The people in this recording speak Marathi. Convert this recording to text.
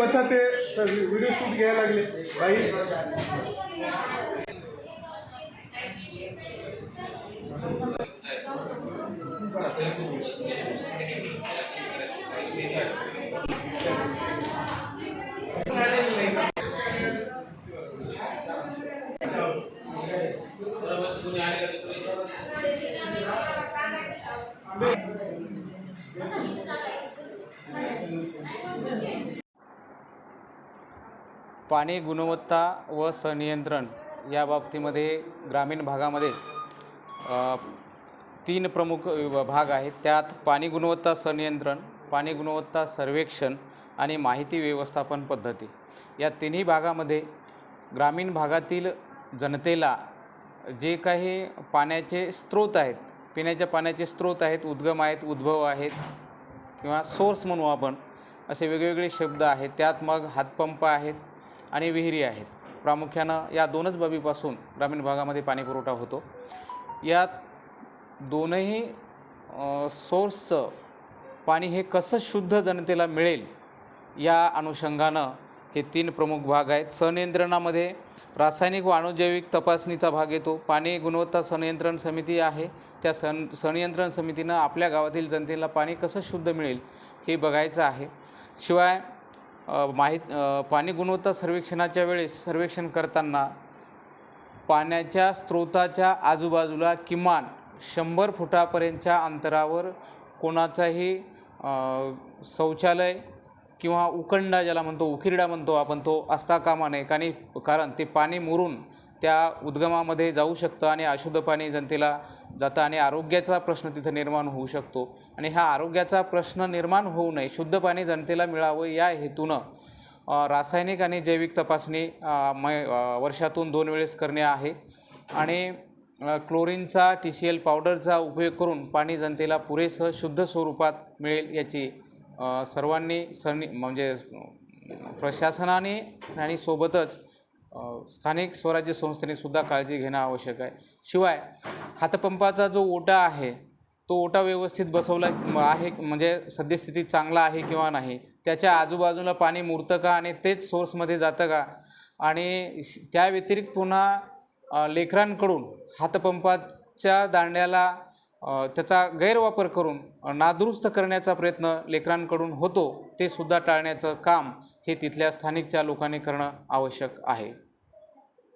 बसा ते व्हिडिओ शूट घ्यायला लागले. बाई पाणी गुणवत्ता व सनियंत्रण या बाबतीमध्ये ग्रामीण भागामध्ये तीन प्रमुख भाग आहेत. त्यात पाणी गुणवत्ता संनियंत्रण पाणी गुणवत्ता सर्वेक्षण आणि माहिती व्यवस्थापन पद्धती. या तिन्ही भागामध्ये ग्रामीण भागातील जनतेला जे काही पाण्याचे स्रोत आहेत पिण्याच्या पाण्याचे स्रोत आहेत उद्गम आहेत उद्भव आहेत किंवा सोर्स म्हणू आपण असे वेगवेगळे शब्द आहेत. त्यात मग हातपंप आहेत आणि विहिरी आहेत. प्रामुख्यानं या दोनच बाबीपासून ग्रामीण भागामध्ये पाणी पुरवठा होतो. यात दोनही सोर्सचं पाणी हे कसं शुद्ध जनतेला मिळेल या अनुषंगानं हे तीन प्रमुख भाग आहेत. सनियंत्रणामध्ये रासायनिक व अणुजैविक तपासणीचा भाग येतो. पाणी गुणवत्ता संनियंत्रण समिती आहे. त्या सन संनियंत्रण समितीनं आपल्या गावातील जनतेला पाणी कसं शुद्ध मिळेल हे बघायचं आहे. शिवाय माहीत पाणी गुणवत्ता सर्वेक्षणाच्या वेळेस सर्वेक्षण करताना पाण्याच्या स्रोताच्या आजूबाजूला किमान शंभर फुटापर्यंतच्या अंतरावर कोणाचाही शौचालय किंवा उकंडा ज्याला म्हणतो उकिरडा म्हणतो आपण तो असता कामा नये. कारण कारण ते पाणी मुरून त्या उद्गमामध्ये जाऊ शकतं आणि अशुद्ध पाणी जनतेला जातं आणि आरोग्याचा प्रश्न तिथं निर्माण होऊ शकतो. आणि हा आरोग्याचा प्रश्न निर्माण होऊ नये शुद्ध पाणी जनतेला मिळावं या हेतूनं रासायनिक आणि जैविक तपासणी मै वर्षातून दोन वेळेस करणे आहे. आणि क्लोरीनचा टी सी एल पावडरचा उपयोग करून पाणी जनतेला पुरेसं शुद्ध स्वरूपात मिळेल याची सर्वांनी सनी म्हणजे प्रशासनाने आणि सोबतच स्थानिक स्वराज्य संस्थेने सुद्धा काळजी घेणं आवश्यक आहे. शिवाय हातपंपाचा जो ओटा आहे तो ओटा व्यवस्थित बसवला आहे म्हणजे सद्यस्थितीत चांगला आहे किंवा नाही त्याच्या आजूबाजूला पाणी मुरतं का आणि तेच सोर्समध्ये जातं का? आणि श- त्या व्यतिरिक्त पुन्हा लेकरांकडून हातपंपाच्या दांड्याला त्याचा गैरवापर करून नादुरुस्त करण्याचा प्रयत्न लेकरांकडून होतो ते सुद्धा टाळण्याचं काम हे तिथल्या स्थानिकच्या लोकांनी करणं आवश्यक आहे.